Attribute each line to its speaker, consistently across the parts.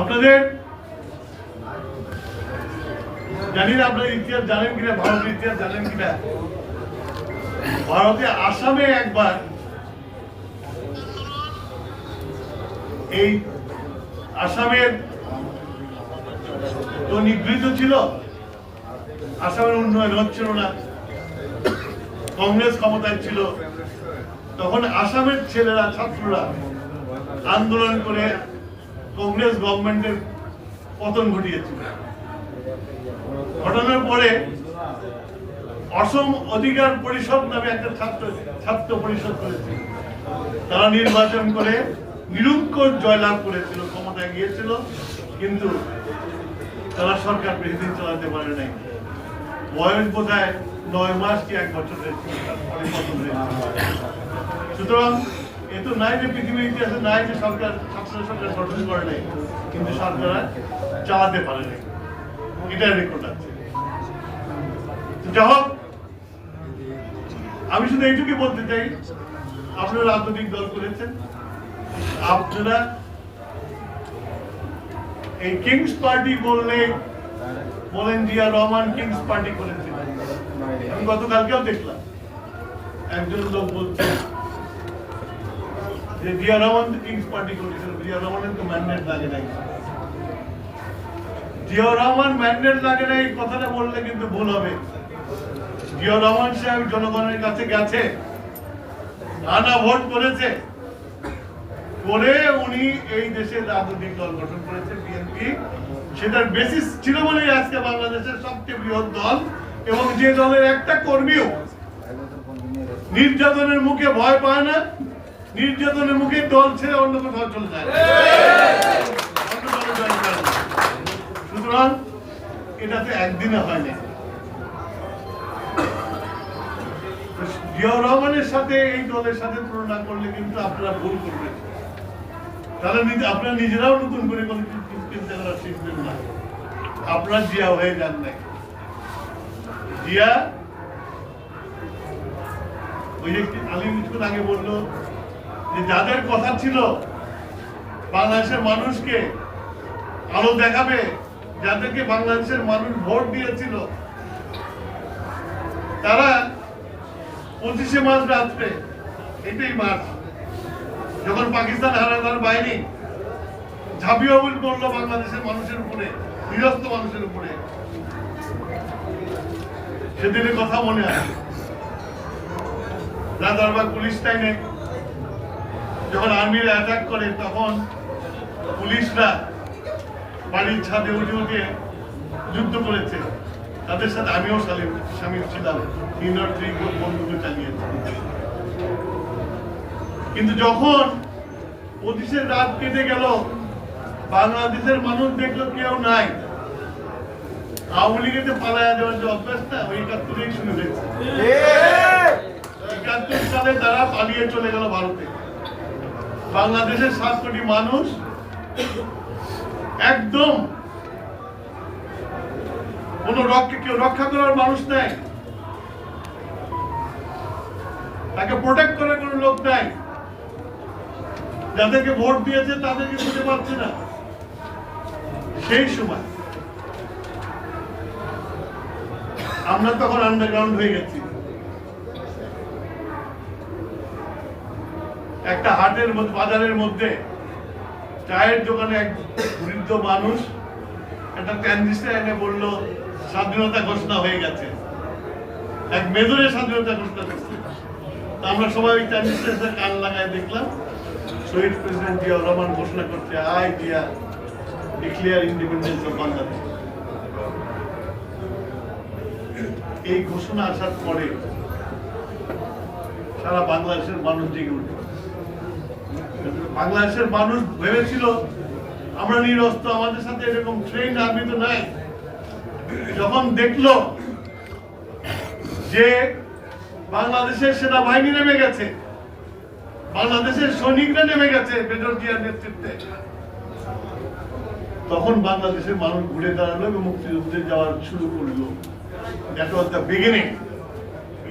Speaker 1: আপনাদের জানি না আপনার ইতিহাস জানেন কিনা? ভারতের ইতিহাস জানেন কিনা? ভারতে আসামে একবার এই আসামের তো নিগৃহীত ছিল। আসামের উন্নয়ন হচ্ছিল না। কংগ্রেস ক্ষমতায় ছিল। তখন আসামের ছেলেরা, ছাত্ররা আন্দোলন করে কংগ্রেস গভর্নমেন্টের পতন ঘটিয়েছিল ঘটনার পরে অসম অধিকার পরিষদ নামে একটা ছাত্র ছাত্র পরিষদ করেছে তারা নির্বাচন করে নিরঙ্কুশ জয়লাভ করেছিল, ক্ষমতায় গিয়েছিল, কিন্তু তারা সরকার বেশি দিন চালাতে পারে নাই। বয়স বোধ নয় মাস কি এক বছর হয়েছিল তারপরে পতন হয়েছিল সুতরাং এ তো নাই যে পৃথিবীর ইতিহাসে, নাই যে সরকার সরকার গঠন করে নাই। কিন্তু সরকার চালাতে পারে নাই। এটার রেকর্ড আছে আমি শুধু এইটুকু বলতে চাই, আপনারা রাজনৈতিক দল করেছেন। আপনারা এই কিংস পার্টি বললে বলেন জিয়া রহমান কিংস পার্টি করেছেন আমি গতকালকেও দেখলাম। একজন লোক বলছে যে জিয়া রহমান তো কিংস পার্টি করেছিল জিয়া রহমানের তো ম্যান্ডেট লাগে নাই। জিয়া রহমান ম্যান্ডেট লাগে এই কথাটা বললে কিন্তু ভুল হবে। জিয়া রহমান সাহেব জনগণের কাছে গেছে নানা ভোট করেছে। করে উনি এই দেশের রাজনৈতিক দল গঠন করেছে বিএনপি সেটার বেসিস ছিল বলেই আজকে বাংলাদেশের সবচেয়ে বৃহৎ দল এবং যে দলের একটা কর্মীও নির্যাতনের মুখে ভয় পায় না নির্যাতনের মুখে দল ছেড়ে অন্য কোথাও চলে যায় এটা তো একদিনে রহমানের সাথে এই দলের সাথে তুলনা করলে কিন্তু আপনারা ভুল করবেন। তাহলে আপনারা নিজেরাও নতুন করে কোনো চিন্তা করা শিখবেন না। আপনার জিয়া হয়ে যান নাই। জিয়া ওই যে আলী কিছুক্ষণ আগে বলল যে যাদের কথা ছিল, বাংলাদেশের মানুষকে আলো দেখাবে, যাদেরকে বাংলাদেশের মানুষ ভোট দিয়েছিল, তারা পঁচিশে মার্চ রাত্রে, এটাই মার্চ, যখন পাকিস্তান হানাদার বাহিনী ঝাঁপিয়ে করল বাংলাদেশের মানুষের উপরে নিরস্ত মানুষের উপরে। সেদিনের কথা মনে আছে। রাজারবাগ পুলিশ টাইমে যখন আর্মিরা অ্যাটাক করে তখন পুলিশরা বাড়ির ছাদে উঠে উঠে যুদ্ধ করেছে। তাদের সাথে আমিও সামিল সামিল ছিলাম। আর বন্ধুকে চালিয়েছি। কিন্তু যখন পঁচিশের রাত কেটে গেল বাংলাদেশের মানুষ দেখল কেউ নাই। আওয়ামী লীগের যে পালায়া যাওয়ার যে অভ্যাসটা ওই একাত্তরেই শুনে দেখছে একাত্তর সালে তারা পালিয়ে চলে গেল ভারতে। বাংলাদেশের সাত কোটি মানুষ একদম কোন কেউ রক্ষা করার মানুষ নাই। তাকে প্রোটেক্ট করার কোন লোক নাই। যাদেরকে ভোট দিয়েছে তাদেরকে খুঁজে পাচ্ছে না। সেই সময় আমরা তখন আন্ডারগ্রাউন্ড হয়ে গেছি। একটা হাটের মধ্যে, বাজারের মধ্যে চায়ের দোকানে এক বৃদ্ধ মানুষ একটা ট্রানজিস্টার এনে বলল, স্বাধীনতা ঘোষণা হয়ে গেছে। এক মেজরে স্বাধীনতা ঘোষণা করছে আমরা সবাই ওই ট্রানজিস্টার কান লাগায় দেখলাম, শহীদ প্রেসিডেন্ট জিয়া রহমান ঘোষণা করছে I Zia declare independence of Bangladesh এই ঘোষণা আসার পরে সারা বাংলাদেশের মানুষ জেগে উঠে বাংলাদেশের মানুষ ভেবেছিল, আমরা নিরস্ত, আমাদের সাথে এরকম ট্রেন আর্মি তো নাই। যখন দেখল যে বাংলাদেশের সেনাবাহিনী নেমে গেছে, বাংলাদেশের সৈনিকরা নেমে গেছে মেজর জিয়ার নেতৃত্বে, তখন বাংলাদেশের মানুষ ঘুরে দাঁড়াল এবং মুক্তিযুদ্ধে যাওয়ার শুরু করল।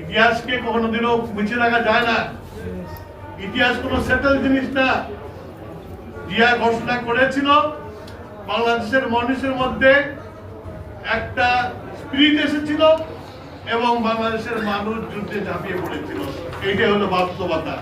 Speaker 1: ইতিহাসকে কখনো দিনও মুছে রাখা যায় না। ইতিহাস কোনো সেটেল জিনিস না। জিয়া ঘোষণা করেছিল বাংলাদেশের মানুষের মধ্যে একটা স্পিরিট এসেছিল এবং বাংলাদেশের মানুষ যুদ্ধে ঝাঁপিয়ে পড়েছিল। এইটাই হলো বাস্তবতা।